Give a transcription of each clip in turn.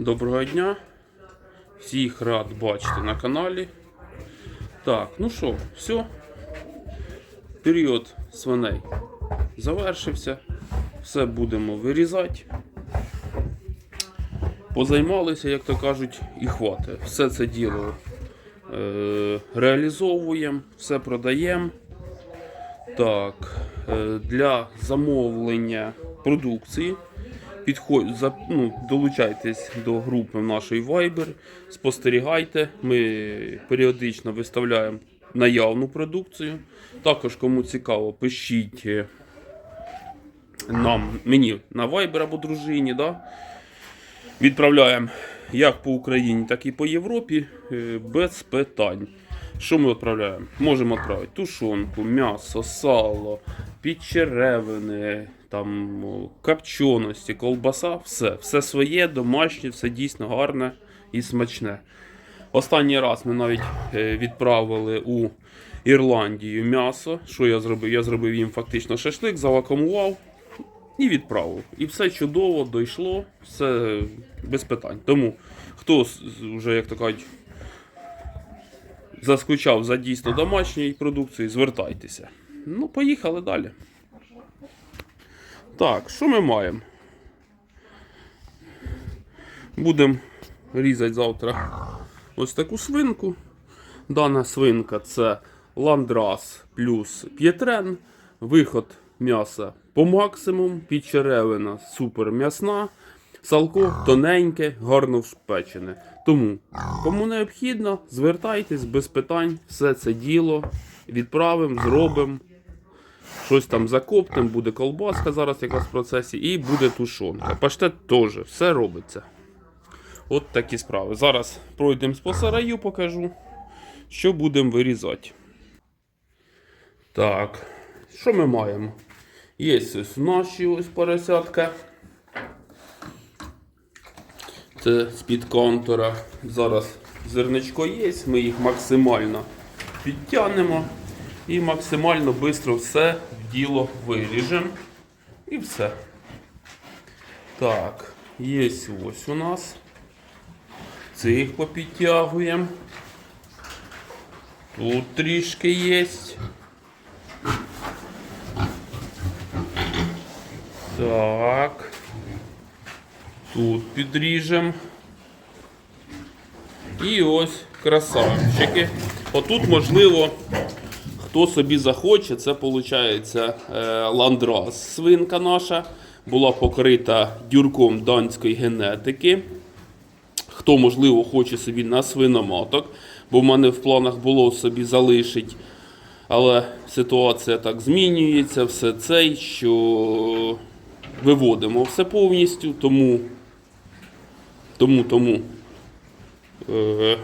Доброго дня. Всіх рад бачити на каналі. Так, ну що, все. Період свиней завершився. Все будемо вирізати. Позаймалися, як то кажуть, і хватить. Все це діло е, реалізовуємо, все продаємо. Так, е, для замовлення продукції підходь, за, ну, долучайтесь до групи нашої Viber, спостерігайте. Ми періодично виставляємо наявну продукцію. Також, кому цікаво, пишіть е, нам, мені на Viber або дружині. Да? Відправляємо як по Україні, так і по Європі е, без питань. Що ми відправляємо? Можемо відправити тушонку, м'ясо, сало, підчеревини, там, копченості, колбаса, все. Все своє, домашнє, все дійсно гарне і смачне. Останній раз ми навіть е, відправили у Ірландію м'ясо. Що я зробив? Я зробив їм фактично шашлик, завакумував і відправив. І все чудово, дійшло, все без питань. Тому хто вже, як то кажуть, заскучав за дійсно домашньою продукцією, звертайтеся. Ну, поїхали далі. Так, що ми маємо? Будемо різати завтра ось таку свинку. Дана свинка це ландрас плюс п'єтрен. Виход м'яса по максимум, підчеревина супер м'ясна, салко тоненьке, гарно впечене. Тому, кому необхідно, звертайтесь без питань, все це діло відправимо, зробимо. Щось там закоптим, буде колбаска зараз якраз в процесі, і буде тушонка. Паштет теж, все робиться. От такі справи. Зараз пройдемо по сараю, покажу, що будемо вирізати. Так, що ми маємо? Є ось наші ось поросятка. Це з-під контура. Зараз зерничко є, ми їх максимально підтягнемо і максимально швидко все в діло виріжемо. І все. Так, є ось у нас. Цих попідтягуємо. Тут трішки є. Так. Тут підріжемо. І ось красавчики. Отут, можливо, хто собі захоче, це виходить ландрас. Свинка наша була покрита дюрком данської генетики. Хто, можливо, хоче собі на свиноматок, бо в мене в планах було собі залишити. Але ситуація так змінюється, все це, що виводимо все повністю, тому, тому, тому. Е,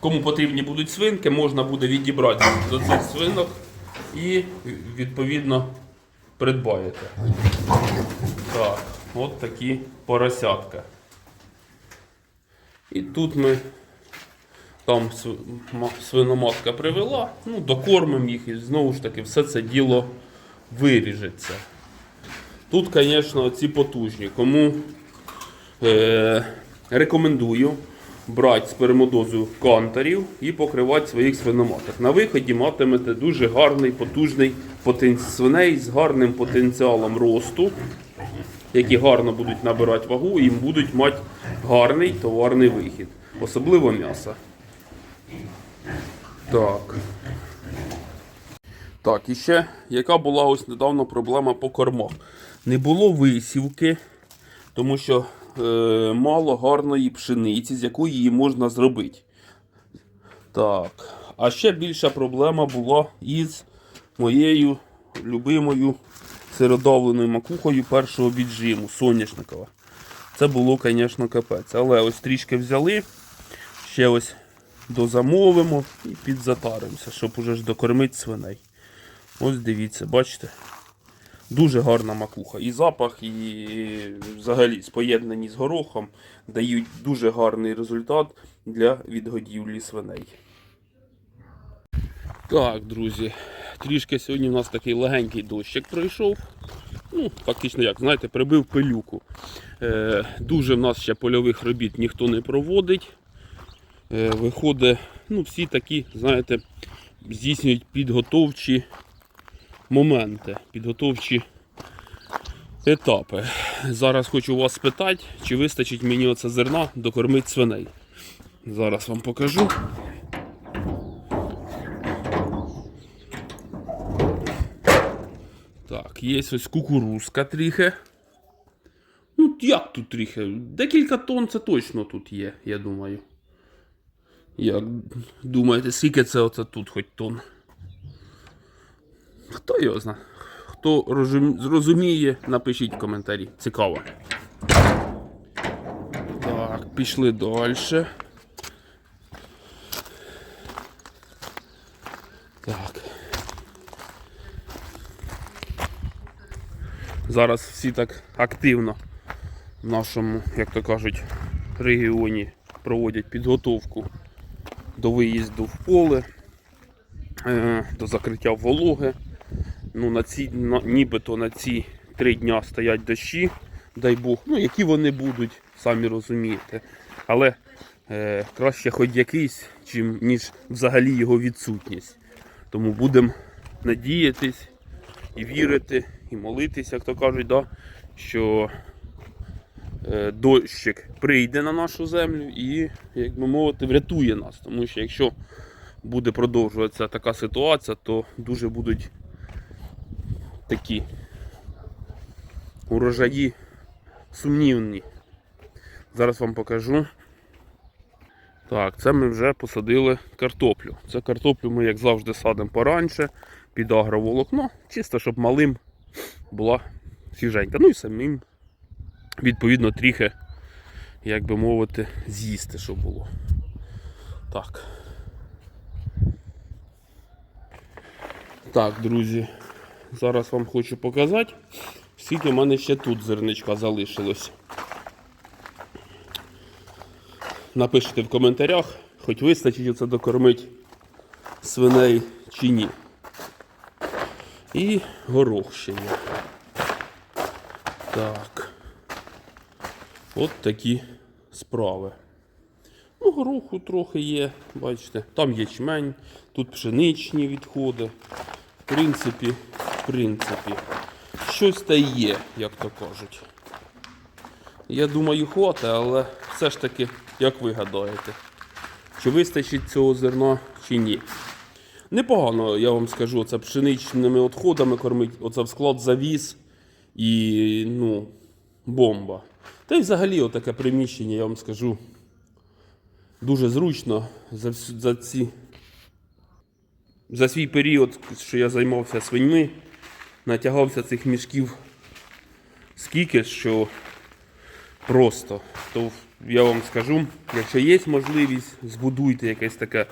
Кому потрібні будуть свинки, можна буде відібрати до цих свинок і відповідно придбаєте. Так, от такі поросятка. І тут ми там свиноматка привела, ну, докормимо їх і знову ж таки все це діло виріжеться. Тут, звісно, ці потужні. Кому е, рекомендую брати спермодозу кантерів і покривати своїх свиноматок. На виході матимете дуже гарний, потужний потен... свиней з гарним потенціалом росту, які гарно будуть набирати вагу і будуть мати гарний товарний вихід, особливо м'ясо. Так. Так, і ще яка була ось недавно проблема по кормах. Не було висівки, тому що мало гарної пшениці, з якої її можна зробити. Так. А ще більша проблема була із моєю любимою сиродавленою макухою першого віджиму соняшникова. Це було, звісно, капець. Але ось трішки взяли, ще ось дозамовимо і підзатаримося, щоб уже ж докормити свиней. Ось дивіться, бачите? Дуже гарна макуха. І запах, і взагалі споєднані з горохом дають дуже гарний результат для відгодівлі свиней. Так, друзі, трішки сьогодні у нас такий легенький дощик пройшов. Ну, фактично, як, знаєте, прибив пилюку. Е, дуже в нас ще польових робіт ніхто не проводить. Е, виходить, ну, всі такі, знаєте, здійснюють підготовчі моменти, підготовчі етапи. Зараз хочу вас спитати, чи вистачить мені оце зерна докормити свиней. Зараз вам покажу. Так, є ось кукурузка трохи. Ну, як тут трохи? Декілька тонн це точно тут є, я думаю. Як думаєте, скільки це оце тут хоч тонн? Хто його знає? Хто розум- зрозуміє, напишіть в коментарі. Цікаво. Так, пішли далі. Так. Зараз всі так активно в нашому, як то кажуть, регіоні проводять підготовку до виїзду в поле, е, до закриття вологи. Ну, на ці, на, нібито на ці три дня стоять дощі, дай Бог, ну які вони будуть, самі розумієте. Але е, краще хоч якийсь, чим, ніж взагалі його відсутність. Тому будемо надіятись і вірити, і молитись, як то кажуть, да, що е, дощик прийде на нашу землю і, як би мовити, врятує нас. Тому що якщо буде продовжуватися така ситуація, то дуже будуть такі урожаї сумнівні. Зараз вам покажу. Так, це ми вже посадили картоплю. Це картоплю ми, як завжди, садимо пораньше під агроволокно, чисто, щоб малим була свіженька. Ну і самим, відповідно, трохи, як би мовити, з'їсти, щоб було. Так. Так, друзі, зараз вам хочу показати, скільки в мене ще тут зерничка залишилось. Напишіть в коментарях, хоч вистачить оце докормити свиней чи ні. І горох ще є. Так. От такі справи. Ну, гороху трохи є, бачите, там ячмень, тут пшеничні відходи. В принципі, принципі, щось та є, як то кажуть. Я думаю, хватить, але все ж таки, як ви гадаєте, чи вистачить цього зерна чи ні. Непогано, я вам скажу, це пшеничними відходами кормить, оце в склад завіз і ну, бомба. Та й взагалі отаке приміщення, я вам скажу, дуже зручно за, за, ці, за свій період, що я займався свиньми, натягався цих мішків скільки, що просто. То я вам скажу, якщо є можливість, збудуйте якесь таке,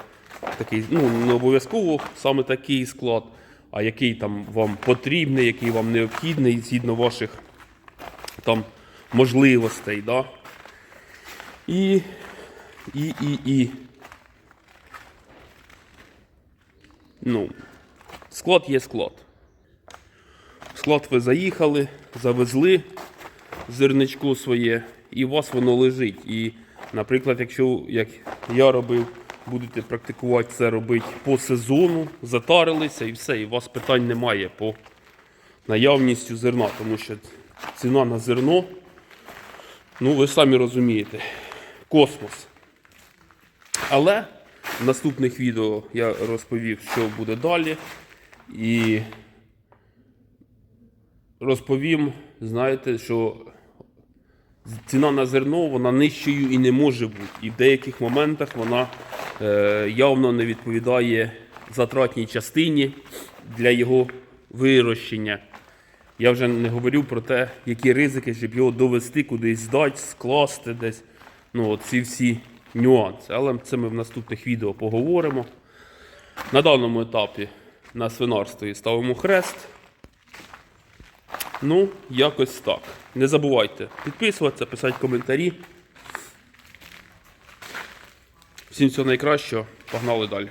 такий, ну не обов'язково саме такий склад, а який там вам потрібний, який вам необхідний згідно ваших там можливостей. Да? І, і, і, і. Ну, склад є склад. В склад ви заїхали, завезли зерничко своє, і у вас воно лежить. І, наприклад, якщо, як я робив, будете практикувати це робити по сезону, затарилися і все, і у вас питань немає по наявністю зерна, тому що ціна на зерно, ну ви самі розумієте, космос. Але в наступних відео я розповів, що буде далі. І розповім, знаєте, що ціна на зерно вона нижчою і не може бути. І в деяких моментах вона е, явно не відповідає затратній частині для його вирощення. Я вже не говорю про те, які ризики, щоб його довести кудись здати, скласти десь. Ну, ці всі нюанси. Але це ми в наступних відео поговоримо. На даному етапі на свинарстві ставимо хрест. Ну, якось так. Не забувайте підписуватися, писати коментарі. Всім всього найкращого. Погнали далі.